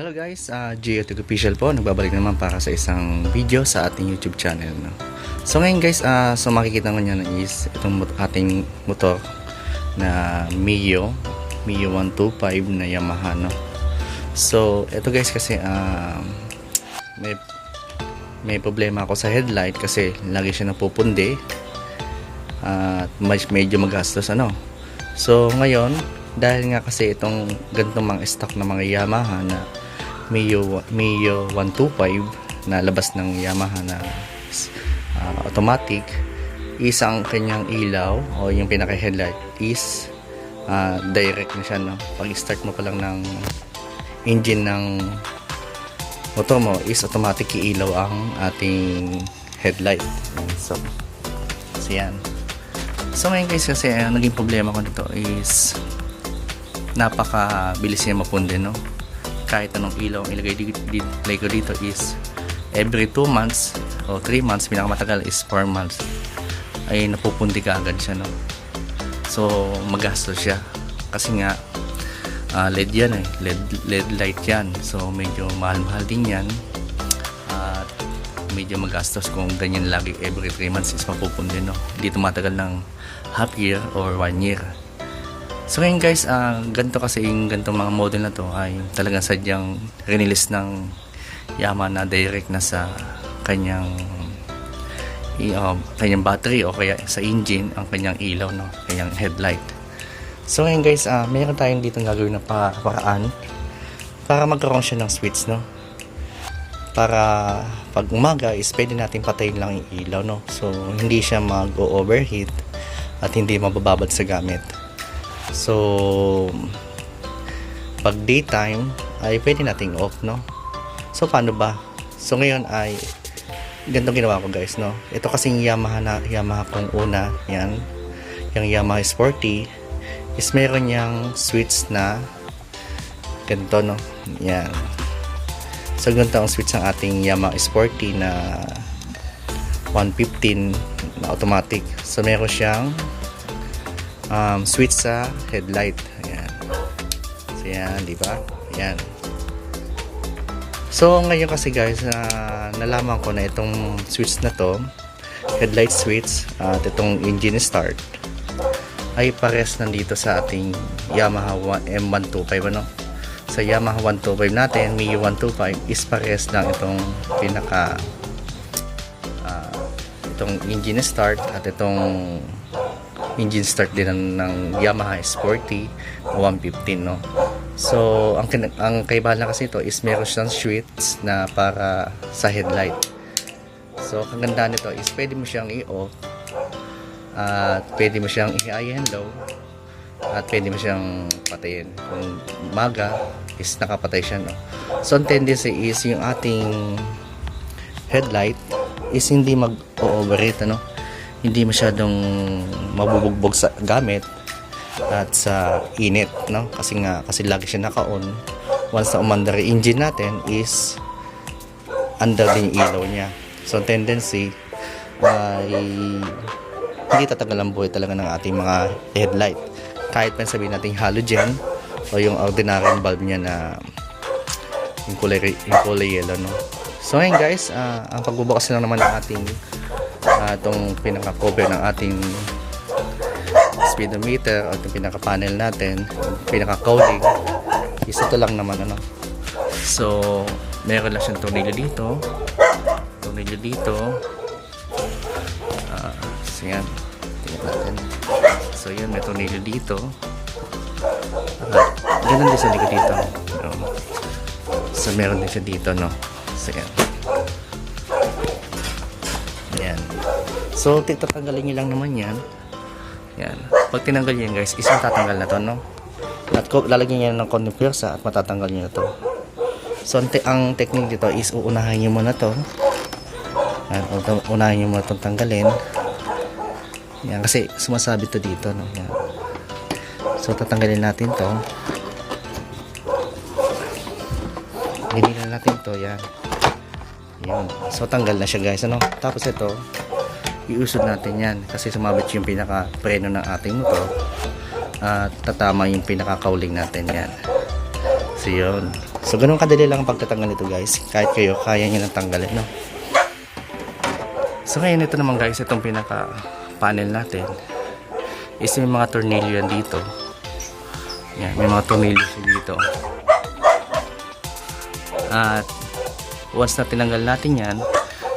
Hello guys, uh, Gio Tug Official po. Nagbabalik naman para sa isang video sa ating YouTube channel. No? So ngayon guys, uh, so makikita nyo na is itong ating motor na Mio, Mio 125 na Yamaha. No? So ito guys kasi uh, may, may problema ako sa headlight kasi lagi siya napupundi at mas medyo magastos ano. So ngayon, dahil nga kasi itong ganitong mga stock na mga Yamaha na Mio, Mio 125 na labas ng Yamaha na uh, automatic isang kanyang ilaw o yung pinaka headlight is uh, direct na siya no? pag start mo pa lang ng engine ng motor mo is automatic ilaw ang ating headlight. So so yan. So ngayon guys kasi ang naging problema ko nito is napaka bilis niya mapunde no kahit anong ilaw ang ilagay dito, ilagay ko dito is every 2 months o 3 months pinakamatagal is 4 months ay napupundi ka agad siya no? So magastos siya. Kasi nga ah, LED yan eh. LED, LED light yan. So medyo mahal-mahal din yan. At medyo magastos kung ganyan lagi every 3 months is mapupundi no? Hindi tumatagal ng half year or 1 year So ngayon guys, ah ganito kasi yung ganitong mga model na to ay talagang sadyang release ng Yamaha na direct na sa kanyang um, kanyang battery o kaya sa engine ang kanyang ilaw no, kanyang headlight. So ngayon guys, ah meron tayong dito gagawin na pa- paraan para magkaroon siya ng switch no. Para pag umaga is pwede natin patayin lang yung ilaw no. So hindi siya mag-overheat at hindi mabababad sa gamit. So, pag daytime, ay pwede nating off, no? So, paano ba? So, ngayon ay, ganito ginawa ko guys, no? Ito kasing Yamaha na, Yamaha kong una, yan. Yung Yamaha Sporty, is meron niyang switch na ganito, no? Yan. So, ganito ang switch ng ating Yamaha Sporty na 115 na automatic. So, meron siyang um, switch sa headlight. Ayan. So, yan, di ba? Ayan. So, ngayon kasi guys, ah, nalaman ko na itong switch na to, headlight switch, at itong engine start, ay pares nandito sa ating Yamaha 1 M125, ano? Sa Yamaha 125 natin, Mio 125, is pares lang itong pinaka ah, itong engine start at itong engine start din ng, ng Yamaha Sporty 115 no. So ang ang kaibahan lang kasi ito is meron siyang switch na para sa headlight. So ang ganda nito is pwede mo siyang i-off at pwede mo siyang i-high and low at pwede mo siyang patayin. Kung maga is nakapatay siya no. So ang tendency is yung ating headlight is hindi mag-overheat ano hindi masyadong mabubugbog sa gamit at sa init no? Kasi nga kasi lagi siya naka-on. Once na umandar yung engine natin is under din yung ilaw niya. So tendency ay hindi tatagal ang buhay talaga ng ating mga headlight. Kahit pa sabihin natin halogen o yung ordinary bulb niya na yung kulay, yung kulay yellow no? So ngayon guys ah, ang pagbubukas lang naman ng ating uh, itong pinaka-cover ng ating speedometer o itong pinaka-panel natin yung pinaka-cowling is ito lang naman ano? So meron lang siyang tornilyo dito tornilyo dito. Ah, so yan tingnan natin. So yan may tornilyo dito. At ganun din sa likod dito. So meron din siya dito no? So yan. So, tatanggalin nyo lang naman yan. Yan. Pag tinanggal nyo yan guys, is matatanggal na to, no? At lalagyan nyo ng konting pwersa at matatanggal nyo na to. So, ang, te- ang technique dito is uunahin nyo muna to. Yan, unahin nyo muna itong tanggalin. Yan, kasi sumasabi to dito, no? Yan. So, tatanggalin natin to. Dinilan natin to, yan. Yun. So, tanggal na siya guys. Ano? Tapos ito, iusod natin yan. Kasi sumabit yung pinaka-preno ng ating motor. At tatama yung pinaka-cowling natin yan. So, yun. So, ganun kadali lang ang pagtatanggal nito guys. Kahit kayo, kaya nyo nang tanggalin, no? So, ngayon ito naman guys, itong pinaka panel natin is may mga tornilyo yan dito. Yan, may mga tornilyo siya dito. At once na tinanggal natin yan,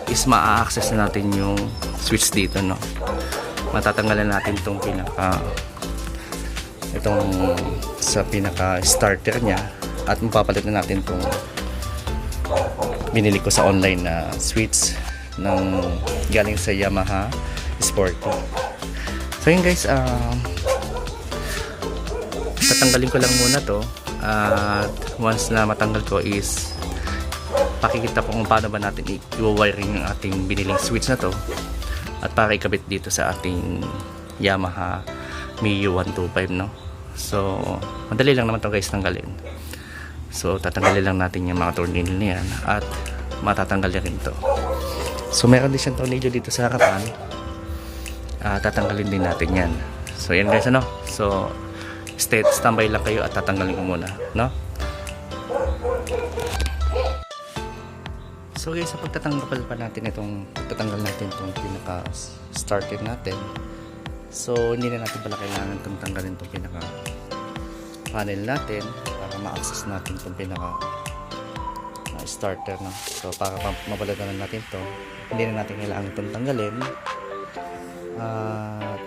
is ma-access na natin yung switch dito, no? Matatanggalan natin itong pinaka itong sa pinaka starter niya at mapapalit na natin itong binili ko sa online na switch ng galing sa Yamaha Sporty. So yun guys, um, tatanggalin ko lang muna to at once na matanggal ko is pakikita ko kung paano ba natin i-wiring yung ating biniling switch na to at para ikabit dito sa ating Yamaha Miu 125 no? So madali lang naman to guys tanggalin. So tatanggalin lang natin yung mga tornilyo na yan at matatanggal rin to. So meron din siyang tornilyo dito sa harapan Ah, tatanggalin din natin yan. So yan guys ano? So stay standby lang kayo at tatanggalin ko muna no So guys, sa pagtatanggal pa natin itong pagtatanggal natin itong pinaka starter natin. So hindi na natin pala kailangan itong tanggalin itong pinaka panel natin para ma-access natin itong pinaka uh, starter no. So para ma- mabalatan na natin to hindi na natin kailangan itong tanggalin. At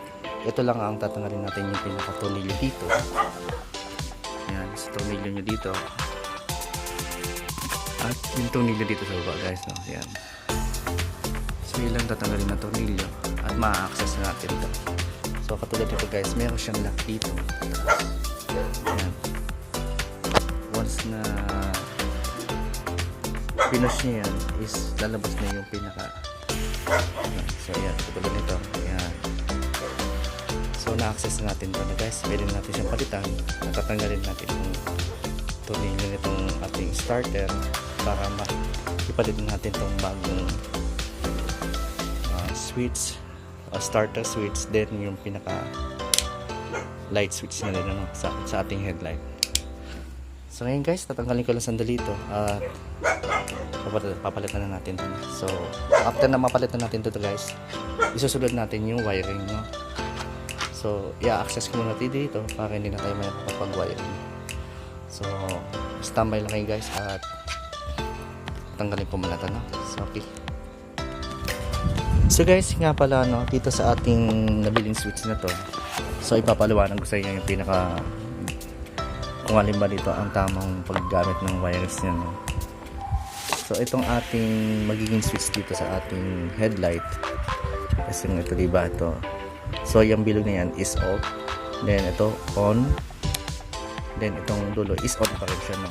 ito lang ang tatanggalin natin yung pinaka tornilyo dito. Yan, sa tornilyo nyo dito at yung tornilyo dito sa baba guys no? Yan. So yun lang tatanggalin na tornilyo at ma-access na natin ito. So katulad nito guys meron siyang lock dito. Yan once na pinush niya yan is lalabas na yung pinaka so yan katulad nito. Yan so na-access na natin ito na guys. Pwede na natin siyang palitan. Natatanggalin natin yung tornilyo nitong ating starter para ipalit natin tong bagong uh, switch uh, starter switch then yung pinaka light switch na rin ano, sa, sa ating headlight so ngayon guys tatanggalin ko lang sandali ito at papalit- papalitan na natin to so after na mapalitan natin to, guys isusunod natin yung wiring no? so i-access ko muna dito para hindi na tayo may wiring So, standby lang kayo guys at tanggalin muna ito, no? So, okay. So guys, nga pala no, dito sa ating nabiling switch na to. So ipapaliwanag ko sa inyo yung pinaka kung alin ba dito ang tamang paggamit ng wires niya no. So itong ating magiging switch dito sa ating headlight. Kasi ito diba ito. So yung bilog na yan is off. Then ito on then itong dulo is on pa rin siya no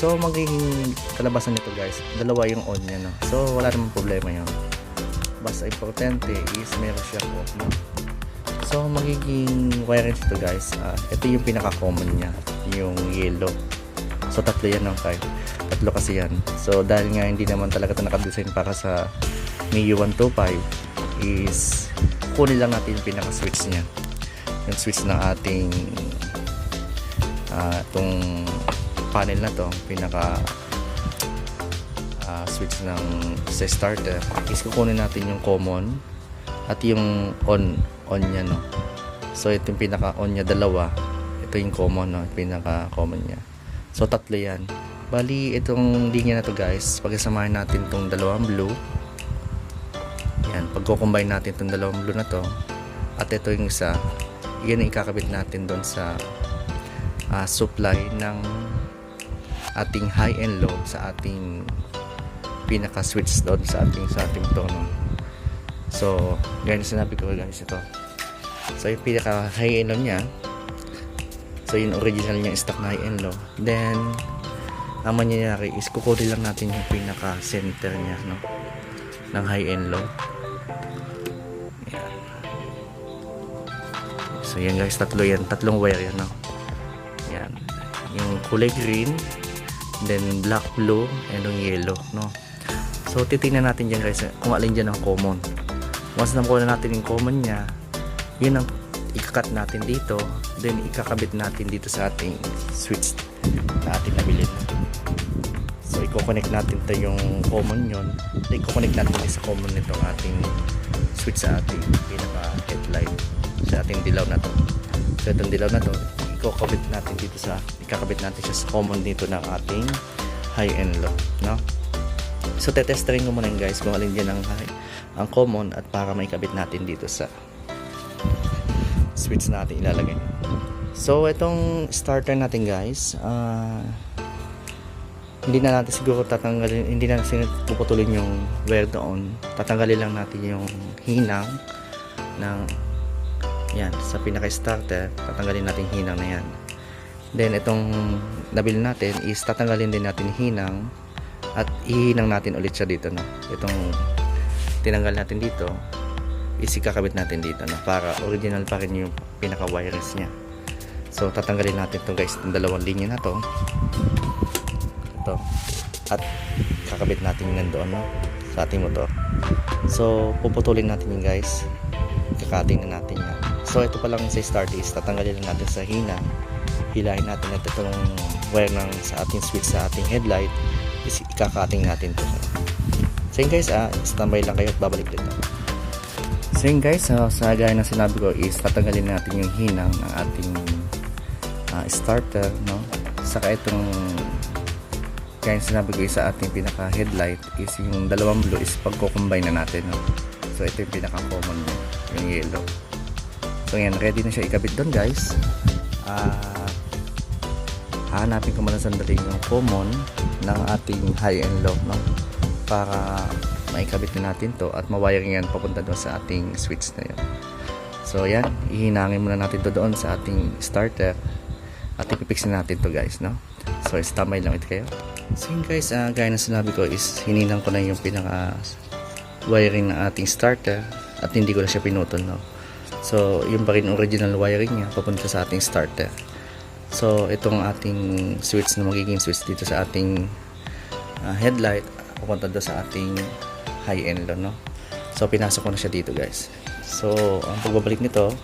so magiging kalabasan nito guys. Dalawa yung on niya no? So wala namang problema yun. Basta importante is meron siya off no so magiging wiring nito guys. Ah, ito yung pinaka common niya yung yellow. So tatlo yan ng 5 tatlo kasi yan. So dahil nga hindi naman talaga ito nakadesign para sa Miu 125 is kunin lang natin yung pinaka switch niya. Yung switch ng ating ah, itong panel na to pinaka ah, switch ng sa starter. Is kukunin natin yung common at yung on on niya no? So ito yung pinaka on niya dalawa. Ito yung common no? Pinaka common niya. So tatlo yan. Bali itong linya na to guys pagkasamahin natin itong dalawang blue. Yan pagko-combine natin itong dalawang blue na to at ito yung isa yan ang ikakabit natin doon sa ah, supply ng ating high and low sa ating pinaka switch doon sa ating sa ating tono. So ganyan sinabi ko guys ito. So yung pinaka high and low niya so yung original niya stock na high and low. Then ang mangyayari is kukunin lang natin yung pinaka center niya no? Ng high and low. So yan guys tatlo yan. Tatlong wire yan no? Yan. Yung kulay green, then black, blue, and yung yellow, no? So, titingnan natin dyan guys kung alin dyan ang common. Once na na natin yung common niya, yun ang ikakat natin dito, then ikakabit natin dito sa ating switch na ating nabili. i-connect natin to yung common yon i-connect natin sa common nitong ating switch sa ating pinaka headlight sa ating dilaw na to so itong dilaw na to i-kakabit natin dito sa ikakabit natin siya sa common dito ng ating high and low no so tetestering ko muna guys kung alin dyan ang high ang common at para maikabit natin dito sa switch natin ilalagay so itong starter natin guys ah hindi na natin siguro tatanggalin, hindi na natin puputulin yung wire doon. Tatanggalin lang natin yung hinang ng yan, sa pinaka-starter, tatanggalin natin yung hinang na yan. Then, itong nabili natin is tatanggalin din natin yung hinang at ihinang natin ulit siya dito, no? Itong tinanggal natin dito is ikakabit natin dito, no? Para original pa rin yung pinaka-wires niya. So, tatanggalin natin to guys, itong dalawang linya na to ito at kakabit natin yun doon no? sa ating motor so puputulin natin yun guys kakating na natin yan so ito pa lang sa start is tatanggalin natin sa hina. Hilahin natin at itong wire ng sa ating switch sa ating headlight is ikakating natin to so guys ah, standby lang kayo at babalik din ako. So yun guys ah, sa gaya ng sinabi ko is tatanggalin natin yung hinang ng ating ah, starter no? Saka itong kaya yung sinabi ko sa ating pinaka headlight is yung dalawang blue is pagko-combine na natin no? so ito yung pinaka common yung yellow so yan ready na siya ikabit doon guys ah hahanapin ko muna sandali yung common ng ating high and low no? para maikabit na natin to at mawiring yan papunta doon sa ating switch na yan so yan ihinangin muna natin to doon sa ating starter at ipipix na natin to guys no so standby lang ito kayo So yun guys, uh, gaya na sinabi ko is hininang ko na yung pinaka wiring ng ating starter at hindi ko na siya pinutol no. So yung pa rin original wiring niya papunta sa ating starter. So itong ating switch na magiging switch dito sa ating uh, headlight papunta doon sa ating high end low no. So pinasok ko na siya dito guys. So ang pagbabalik nito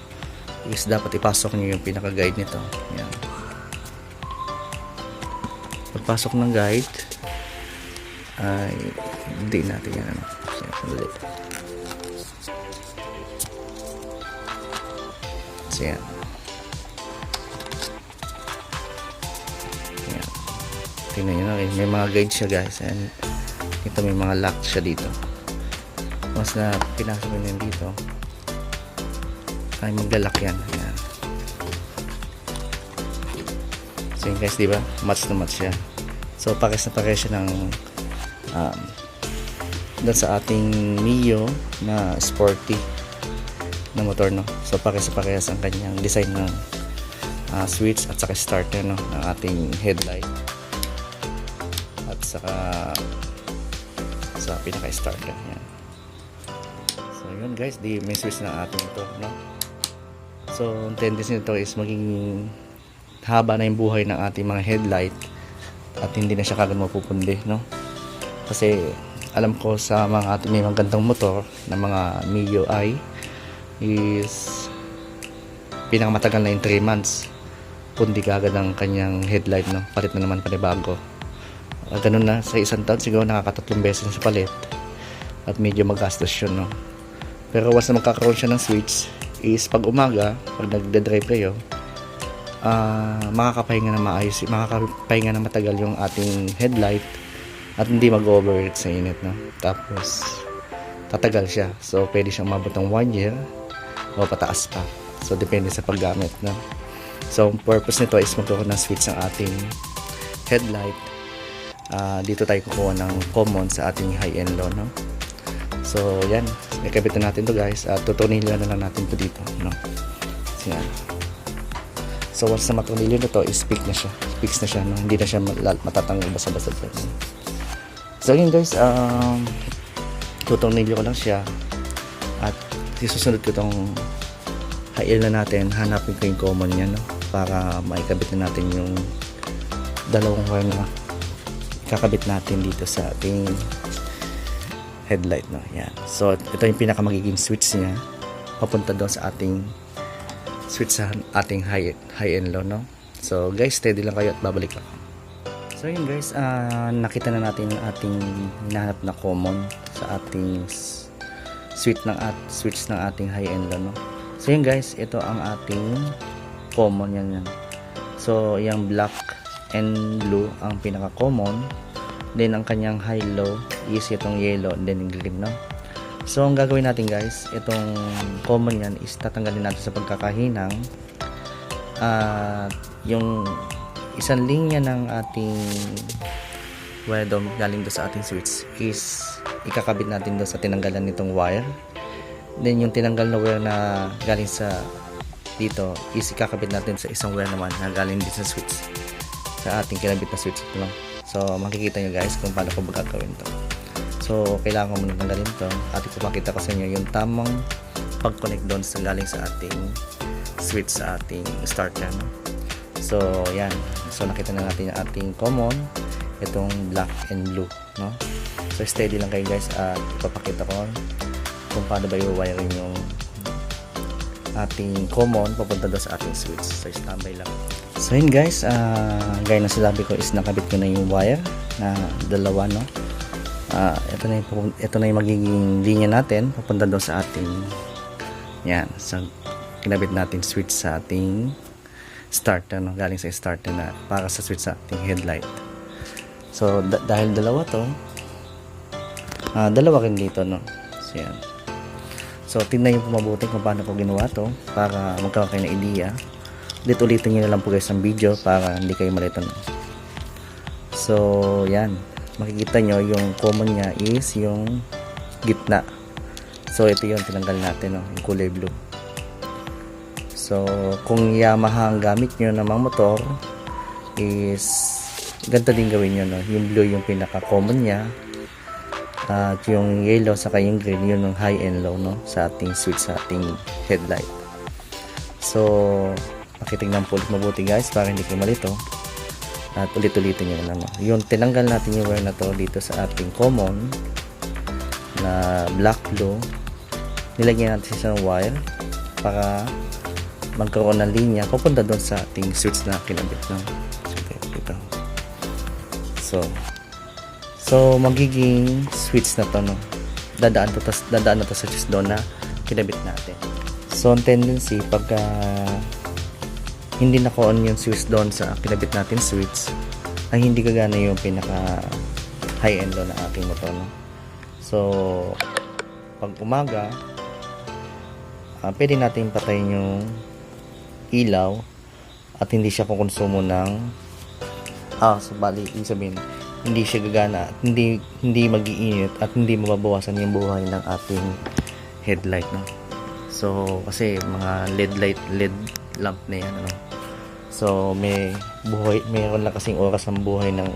is dapat ipasok niyo yung pinaka guide nito. Yan pagpasok ng guide ay hindi natin yan ano sandali so yan yan tingnan nyo na may mga guide siya guys. And ito may mga lock siya dito. Once na pinasok nyo yan dito. Ay maglalak yan. Yan So yun guys, di ba? Match na match siya. So pares na pares siya ng um, doon sa ating Mio na sporty na motor no. So pares na parehas ang kanyang design ng uh, switch at saka starter no ng ating headlight. At saka sa pinaka starter yan. So yun guys, di may switch na ating ito no. So ang tendency nito is maging haba na yung buhay ng ating mga headlight at hindi na siya kagad mapupundi no kasi alam ko sa mga ating may magandang motor na mga Mio I is pinakamatagal na yung 3 months. Pundi kagad ang kanyang headlight no? Palit na naman panibago uh, ganun na sa isang taon siguro nakakatatlong beses sa palit. At medyo magastos yun no? Pero once na magkakaroon siya ng switch is pag umaga pag nagde-drive kayo uh, makakapahinga na maayos, makakapahinga na matagal yung ating headlight at hindi mag-overheat sa init, no? Tapos, tatagal siya. So, pwede siyang mabot ng 1 year o pataas pa. So, depende sa paggamit, no? So, ang purpose nito is magkaroon ng switch ng ating headlight. Uh, dito tayo kukuha ng common sa ating high-end low, no? So, yan. Nakabit na natin to guys. At tutunin na lang natin to dito, no? So, yan. So once na matornilyo na to, is fix na siya. Fix na siya, no? hindi na siya matatanggal basta-basta. So yun guys, um, tutornilyo ko lang siya. At susunod ko tong hail na natin, hanapin ko yung common niya, no? Para maikabit na natin yung dalawang wire na kakabit natin dito sa ating headlight, no? Yan. So, ito yung pinaka magiging switch niya papunta doon sa ating switch sa ating high, high and low, no? So, guys, steady lang kayo at babalik ako. So yun guys, ah, nakita na natin yung ating hinahanap na common sa ating s- switch ng at switch ng ating high end no. So yun guys, ito ang ating common yan yan. So yung black and blue ang pinaka common. Then ang kanyang high low is itong yellow and then green no. So ang gagawin natin guys, itong common yan is tatanggalin natin sa pagkakahinang at yung isang linya ng ating wire dom galing doon sa ating switch is ikakabit natin doon sa tinanggalan nitong wire then yung tinanggal na wire na galing sa dito is ikakabit natin sa isang wire naman na galing din sa switch sa ating kinabit na switch ito lang so makikita nyo guys kung paano ko ba gagawin to so kailangan ko muna tanggalin to at ipapakita ko sa inyo yung tamang pag-connect doon sa galing sa ating switch sa ating starter no? So, yan. So, nakita na natin yung ating common. Itong black and blue. No? So, steady lang kayo guys. At ipapakita ko kung paano ba i-wiring yung ating common papunta doon sa ating switch. So, standby lang. So, yun guys. ah gaya na sinabi ko is nakabit ko na yung wire na dalawa, no? Ah, ito na yung, ito na yung magiging linya natin papunta doon sa ating yan. So, kinabit natin switch sa ating starter no galing sa starter na para sa switch sa ating headlight so da- dahil dalawa to ah dalawa rin dito no? So yan. So tingnan nyo po mabuti kung paano ko ginawa to para magkaroon kayo ng idea. Ulit ulitin nyo na lang po guys ang video para hindi kayo malito no? so yan. Makikita nyo yung common niya is yung gitna. So ito yung tinanggal natin no? Yung kulay blue. So, kung Yamaha ang gamit nyo namang motor, is ganito din gawin nyo, no? Yung blue yung pinaka-common niya, at yung yellow saka yung green, yun yung high and low, no? Sa ating switch, sa ating headlight. So, pakitignan po ulit mabuti guys, para hindi kayo malito. At ulit-ulitin nyo na, no? Yung tinanggal natin yung wire na to dito sa ating common, na black blue, nilagyan natin siya ng wire, para magkaroon ng linya papunta doon sa ating switch na kinabit no? So so magiging switch na to no dadaan to tas dadaan na to sa switch doon na kinabit natin so ang tendency pagka hindi naka-on yung switch doon sa kinabit natin switch ay hindi gagana yung pinaka high end doon ng ating motor no? so pag umaga ah, pwede natin patayin yung ilaw at hindi siya kukonsumo ng ah, so bali, ibig sabihin, hindi siya gagana, at hindi hindi magiinit at hindi mababawasan yung buhay ng ating headlight, no. So, kasi mga LED light, LED lamp na yan, ano. So, may buhay, mayroon lang kasing oras ang buhay ng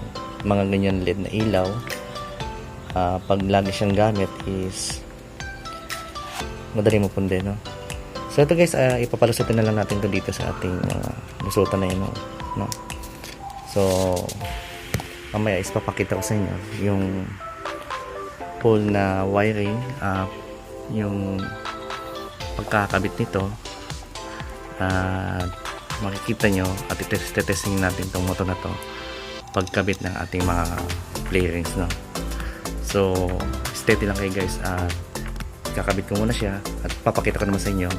mga ganyan LED na ilaw. Ah, pag lagi siyang gamit is madali mo punde, no. So ito guys, uh, ipapalusutin na lang natin to dito sa ating mga lusutan na yun. No? no? So, mamaya is ko sa inyo yung pole na wiring, uh, yung pagkakabit nito. At makikita nyo at itesting natin tong motor na to pagkabit ng ating mga playrings. No? So, steady lang kayo guys at kakabit ko muna siya at papakita ko naman sa inyo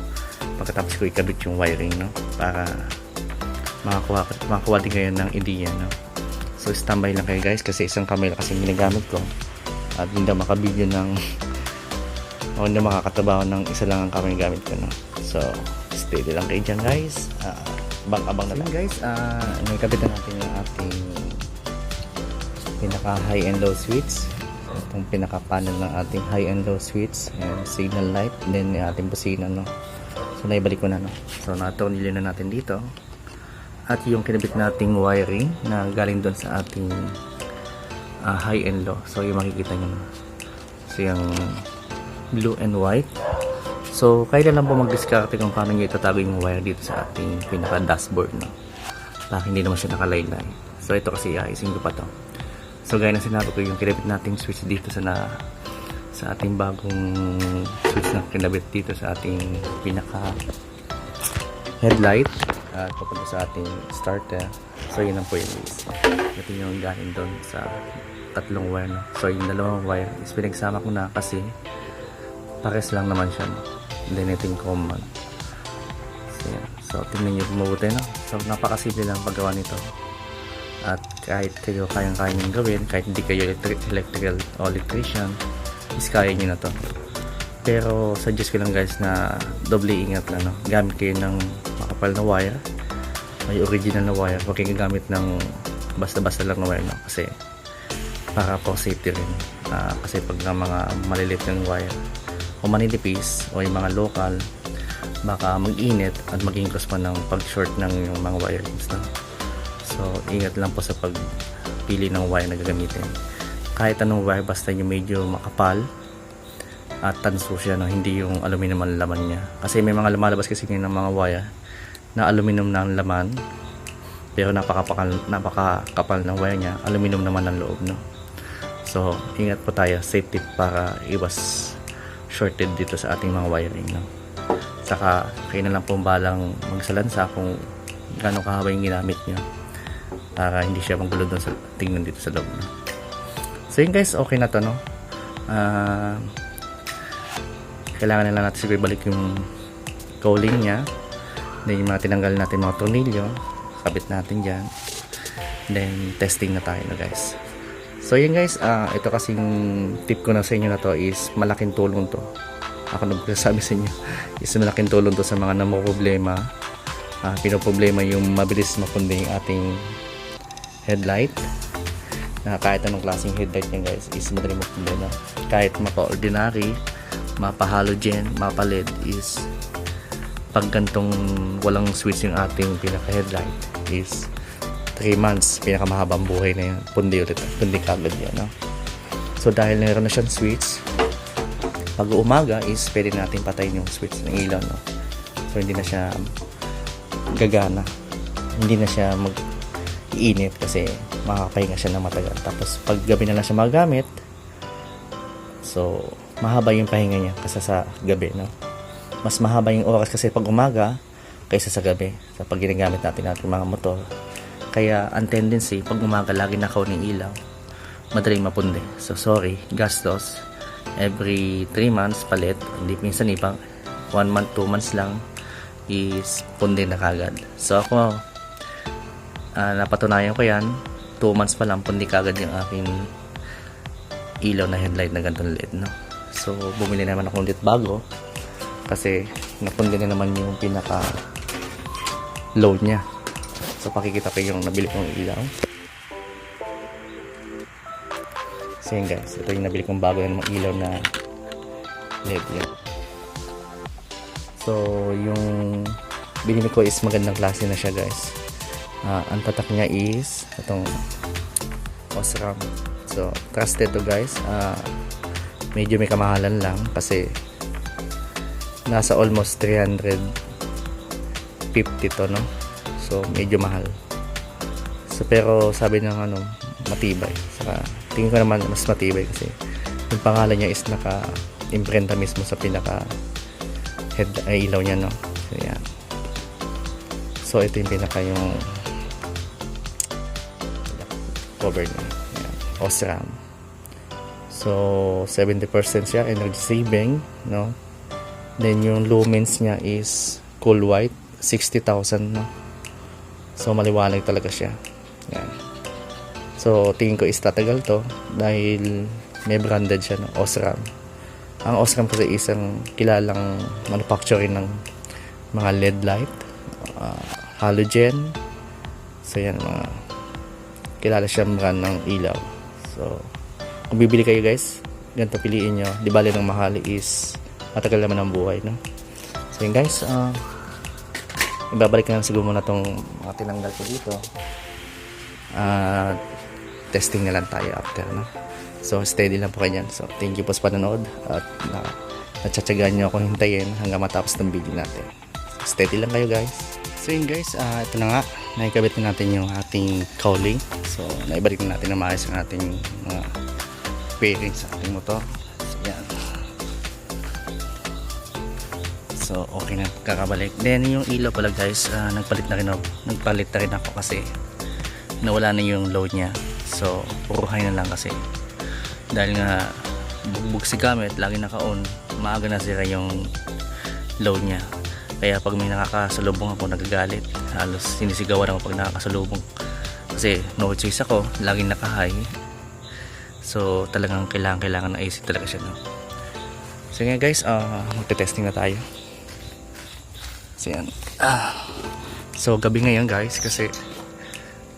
pagkatapos ko ikabit yung wiring no para makakuha, makakuha din kayo ng idea no? So standby lang kayo guys kasi isang camera kasi ginagamit ko. At hindi daw makabideo ng o hindi makakatabaho ng isa lang ang camera gamit ko no? So steady lang kayo dyan guys. Uh, abang abang na lang guys. Uh, nagkabit na natin yung ating pinaka high and low switch? Itong pinaka panel ng ating high and low switch and signal light then yung ating busina no? So naibalik ko na no? So natornilyo na natin dito at yung kinabit nating wiring na galing doon sa ating uh, high and low. So yung makikita nyo. So yung blue and white. So kaya lang po mag-discarte kung paano nyo itatago yung wire dito sa ating pinaka dashboard no? Para hindi naman siya nakalaylay. So ito kasi ayusin ko pa to. So gaya na sinabi ko yung kinabit nating switch dito sa na sa ating bagong switch na kinabit dito sa ating pinaka headlight at papunta sa ating starter. So yun ang po yung guys. ito yung galing doon sa tatlong wire no? so yung dalawang wire is pinagsama ko na kasi pares lang naman siya no? then ito common so, yan. so tingnan nyo mabuti no? so napakasimple lang paggawa nito at kahit kayo kayang kaya nyo gawin kahit hindi kayo electric, electrical o electrician is kaya nyo na to pero suggest ko lang guys na doble ingat lang no? gamit kayo ng makapal na wire may original na wire huwag kayong gamit ng basta-basta lang na wire no? kasi para po safety rin Ah, kasi pag ng mga malilit ng wire o maninipis o yung mga local baka mag-init at maging cause pa ng pag-short ng yung mga wirings no? so ingat lang po sa pagpili ng wire na gagamitin kahit anong wire basta yung medyo makapal at tanso siya no? hindi yung aluminum ang laman niya kasi may mga lumalabas kasi ng mga wire na aluminum na ang laman. Pero napakapakal, napakakapal ng wire niya. Aluminum naman ang loob no? So ingat po tayo. Safety para iwas shorted dito sa ating mga wiring no? Saka kayo na lang po balang magsalansa kung gano'ng kahaba yung ginamit niyo para hindi siya magulo doon sa tingnan dito sa loob no? so yun guys okay na to no? Ah, kailangan na lang natin siguro ibalik yung cowling niya then yung mga tinanggal natin mga tornilyo. Kabit natin dyan. Then testing na tayo na guys. So yun guys ah, ito kasing tip ko na sa inyo na to is malaking tulong to. Ako na magsasabi sa inyo is malaking tulong to sa mga namumroblema uh, pinoproblema yung mabilis mapundi yung ating headlight. Na kahit anong klaseng headlight niya guys is madali mapundi na kahit mapa-ordinary mapa-halogen, mapa-LED is pag gantong walang switch yung ating pinaka headlight is 3 months pinakamahabang buhay na yan pundi ulit pundi kagad yan no? so dahil meron na siyang switch pag umaga is pwede natin patayin yung switch ng ilaw no? so hindi na siya gagana hindi na siya mag iinit kasi makakapahinga siya ng matagal tapos pag gabi na lang siya magamit so mahaba yung pahinga niya kasi sa gabi no mas mahaba yung oras kasi pag umaga kaysa sa gabi sa pag ginagamit natin natin mga motor. Kaya ang tendency pag umaga lagi nakaw ng ilaw. Madaling mapundi. So sorry gastos. Every 3 months palit hindi minsan iba 1 month 2 months lang is pundi na kagad. So ako ah, napatunayan ko yan. 2 months pa lang pundi kagad yung aking ilaw na headlight na ganitong LED no? So bumili naman ako ulit bago kasi napundi na naman yung pinaka load niya. So pakikita ko yung nabili kong ilaw. So yun guys. Ito yung nabili kong bago mga ilaw na LED. Yun so yung binili ko is magandang klase na siya guys. Ah, ang tatak niya is itong Osram. So trusted to guys. Ah, medyo may kamahalan lang kasi nasa almost 350 to no? So medyo mahal. So pero sabi ng ano matibay. Saka tingin ko naman mas matibay kasi yung pangalan niya is naka imprenta mismo sa pinaka head ay ilaw niya no? So yan so ito yung pinaka yung cover niya. Yan. Osram. So 70% siya energy saving no Then yung lumens niya is cool white, 60,000 no. So maliwanag talaga siya. Yan. So tingin ko is tatagal to dahil may branded siya no, Osram. Ang Osram kasi isang kilalang manufacturing ng mga LED light, uh, halogen. So yan mga kilala siyang brand ng ilaw. So kung bibili kayo guys, ganito piliin nyo. Di bali ng mahal is matagal naman ang buhay no? So yun guys uh, ibabalik na siguro muna tong mga tinanggal ko dito. Uh, testing na lang tayo after no? So steady lang po kayo so thank you po sa panonood at uh, natsatsagaan nyo akong hintayin hanggang matapos ng video natin. So, steady lang kayo guys. So yun guys uh, ito na nga. Naikabit na natin yung ating cowling. So naibalik na natin na maayos ang ating mga bearings sa ating motor. So yan So, okay na kakabalik. Then, yung ilaw pala guys, ah, nagpalit na rin ako. Nagpalit na rin ako kasi nawala na yung load niya. So, puro high na lang kasi. Dahil nga, bugbog si gamit, lagi naka-on, maaga na sira yung load niya. Kaya pag may nakakasalubong ako, nagagalit. Halos sinisigawan ako pag nakakasalubong. Kasi no choice ako, laging naka-high. So, talagang kailangan, kailangan ng AC talaga siya. No? So, ngayon guys, uh, magte-testing na tayo. So, yan. Ah. So, gabi ngayon guys, kasi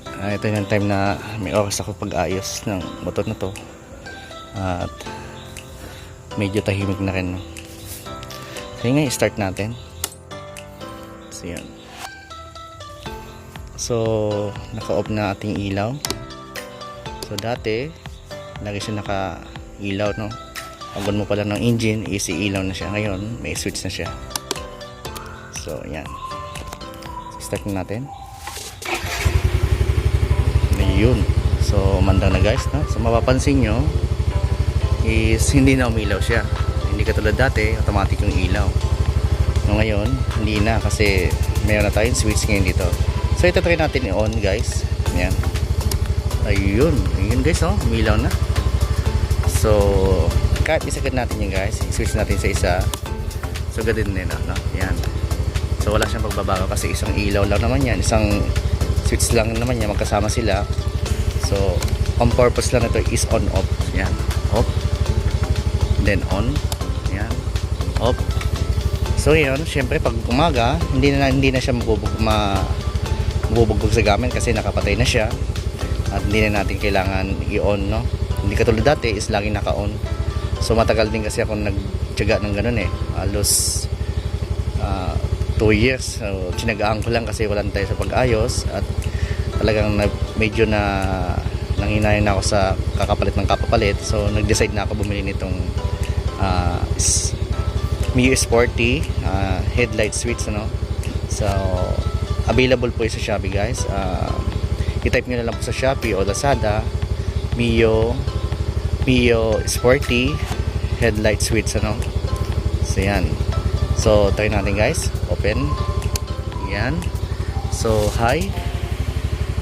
ah, ito yung time na may oras ako pag-ayos ng motor na to. At medyo tahimik na rin. So, yun start natin. So, yan. So, naka-off na ating ilaw. So, dati, lagi siya naka-ilaw, no? Pag on mo pala ng engine, easy ilaw na siya. Ngayon, may switch na siya. So, yan. Start na natin. Ayun. So, mandang na guys, no? So, mapapansin nyo, is hindi na umilaw siya. Hindi katulad dati, automatic yung ilaw. No, ngayon, hindi na kasi meron na tayong switch ngayon dito. So, ito try natin i-on guys. Yan. Ayun. Ayun guys, oh. Umilaw na. So, kahit isagad natin yan guys. I-switch natin sa isa. So, ganun din, no? Yan. So, wala siyang pagbabago kasi isang ilaw lang naman yan. Isang switch lang naman yan. Magkasama sila. So, on purpose lang ito is on off. Yan. Off. Then on. Yan. Off. So, yun. Siyempre, pag umaga, hindi na, hindi na siya mabubog, ma, mabubugbog sa gamit kasi nakapatay na siya. At hindi na natin kailangan i-on, no? Hindi katulad dati is laging naka-on. So, matagal din kasi ako nagtyaga ng ganun eh. Halos 2 years. So, ko lang kasi walang tayo sa pag-ayos at talagang medyo na nanginayin na ako sa kakapalit ng kapapalit. So, nag-decide na ako bumili nitong uh, Mio Sporty uh, headlight switch ano. So, available po yun sa Shopee guys. Uh, i-type nyo na lang po sa Shopee o Lazada Mio Mio Sporty headlight switch ano. So, yan. So, try natin guys. Open. Yan. So, high.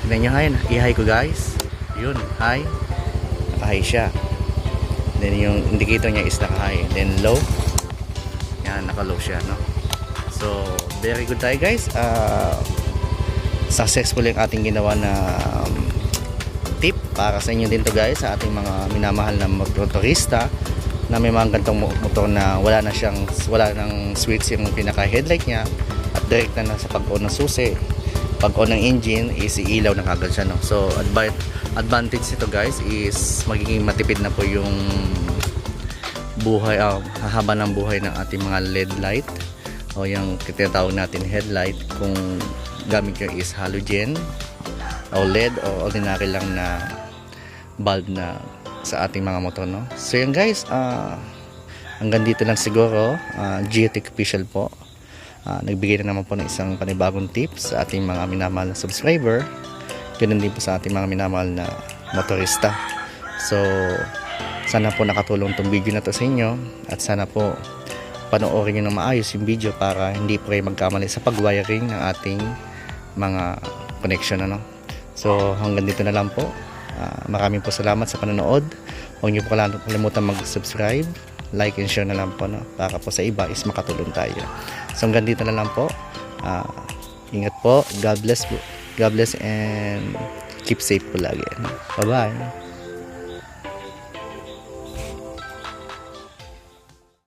Tignan nyo high. I-high ko guys. Yun, high. Naka-high siya. Then, yung indicator niya is naka-high. Then, low. Yan, naka-low siya, no? So, very good tayo guys. Uh, successful yung ating ginawa na um, tip para sa inyo din to guys sa ating mga minamahal na motorista na may mga gantong mo- motor na wala na siyang wala nang switch yung pinaka headlight niya. At direct na, na sa pag-on ng susi. Pag on ng engine is ilaw na kagad siya no? So advi- advantage nito guys is magiging matipid na po yung buhay ah, hahaba ng buhay ng ating mga LED light. O yung tinatawag natin headlight kung gamit nyo is halogen o LED o ordinary lang na bulb na sa ating mga motor no? So yan guys ah hanggang dito lang siguro. Uh, Geotech official po. Ah, nagbigay na naman po ng isang panibagong tips sa ating mga minamahal na subscriber. Ganun din po sa ating mga minamahal na motorista. So sana po nakatulong tong video na to sa inyo at sana po panoorin nyo ng maayos yung video para hindi po kayo magkamali sa pag-wiring ng ating mga connection ano. So hanggang dito na lang po. Ah, maraming po salamat sa panonood. Huwag niyo po kalimutan mag-subscribe, like and share na lang po no para po sa iba is makatulong tayo. So hanggang dito na lang po. Ah, ingat po. God bless po. God bless and keep safe po lagi. Bye-bye.